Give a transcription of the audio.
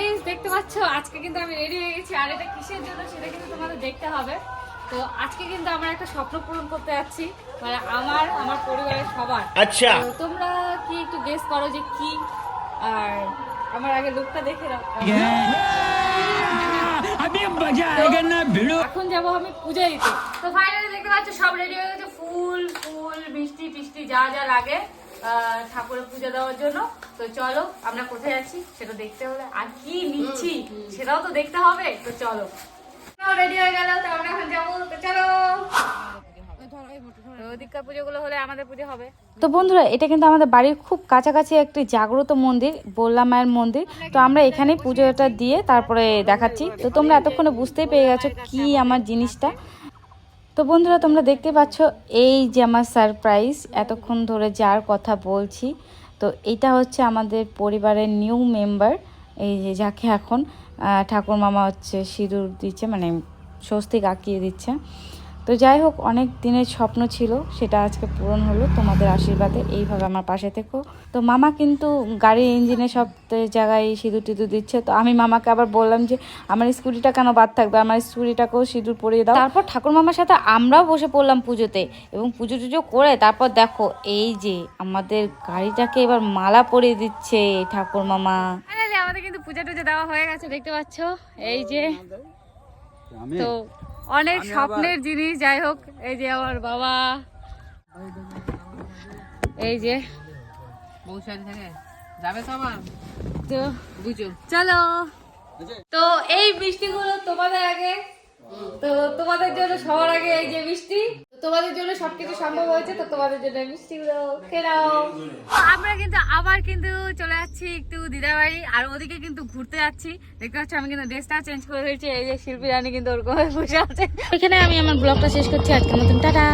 Guys দেখতে পাচ্ছো? আজকে কিন্তু আমি রেডি হয়ে গেছি। আর এটা কিসের জন্য সেটা কিন্তু তোমাদের দেখতে হবে। তো আজকে কিন্তু আমরা একটা স্বপ্ন পূরণ করতে যাচ্ছি। মানে আমার আমার পরিবারের সবার। আচ্ছা। তোমরা কি একটু গেস করো যে কি? আর আমার আগে লুকটা দেখে রাখো এখন যাব আমি পূজা দিতে। তো ফাইনালি দেখতে পাচ্ছ সব রেডি হয়ে গেছে। ফুল ফুল বৃষ্টি টিষ্টি যা যা লাগে। ঠাকুরের পূজা দেওয়ার জন্য। তো চলো আমরা কোথায় যাচ্ছি সেটা দেখতে হলে আর কি নিচ্ছি সেটাও তো দেখতে হবে। তো চলো। রেডি হয়ে গেল তো আমরা এখন যাব। তো চলো। তো হলে আমাদের হবে। তো বন্ধুরা এটা কিন্তু আমাদের বাড়ির খুব কাছাকাছি একটি জাগ্রত মন্দির বললা মায়ের মন্দির। তো আমরা এখানেই পুজোটা দিয়ে তারপরে দেখাচ্ছি। তো তোমরা এতক্ষণে বুঝতেই পেরে গেছো কি আমার জিনিসটা। তো বন্ধুরা, তোমরা দেখতে পাচ্ছ, এই যে আমার সারপ্রাইজ এতক্ষণ ধরে যার কথা বলছি, তো এটা হচ্ছে আমাদের পরিবারের নিউ মেম্বার এই যে যাকে এখন ঠাকুর মামা হচ্ছে সিঁদুর দিচ্ছে মানে স্বস্তিক আঁকিয়ে দিচ্ছে। তো যাই হোক অনেক দিনের স্বপ্ন ছিল সেটা আজকে পূরণ হলো। তোমাদের আশীর্বাদে এইভাবে আমার পাশে থেকো। তো মামা কিন্তু গাড়ির ইঞ্জিনে সব জায়গায় সিঁদুর টিঁদুর দিচ্ছে। তো আমি মামাকে আবার বললাম যে আমার স্কুটিটা কেন বাদ থাকবে? আমার স্কুটিটাকেও সিঁদুর পরিয়ে দাও। তারপর ঠাকুর মামার সাথে আমরাও বসে পড়লাম পুজোতে এবং পুজো টুজো করে তারপর দেখো এই যে আমাদের গাড়িটাকে এবার মালা পরিয়ে দিচ্ছে ঠাকুর মামা আমাদের কিন্তু পূজা টুজা দেওয়া হয়ে গেছে দেখতে পাচ্ছ? এই যে। তো অনেক স্বপ্নের জিনিস যাই হোক এই যে আমার বাবা। এই যে। যাবে তো বুঝো। চলো। তো এই মিষ্টিগুলো তোমাদের আগে তো তোমাদের জন্য সবার আগে এই যে মিষ্টি। তোমাদের জন্য সবকিছু সম্ভব হয়েছে, তো তোমাদের জন্য মিষ্টি তো আমরা কিন্তু আবার কিন্তু চলে যাচ্ছি একটু দিদাবাড়ি, আর ওদিকে কিন্তু ঘুরতে যাচ্ছি। দেখতে পাচ্ছ, আমি কিন্তু ড্রেসটা চেঞ্জ করে ফেলছি এই যে শিল্পী রানী কিন্তু ওরকম বসে আছে। এখানে আমি আমার ব্লগটা শেষ করছি, আজকের মতন, টাটা।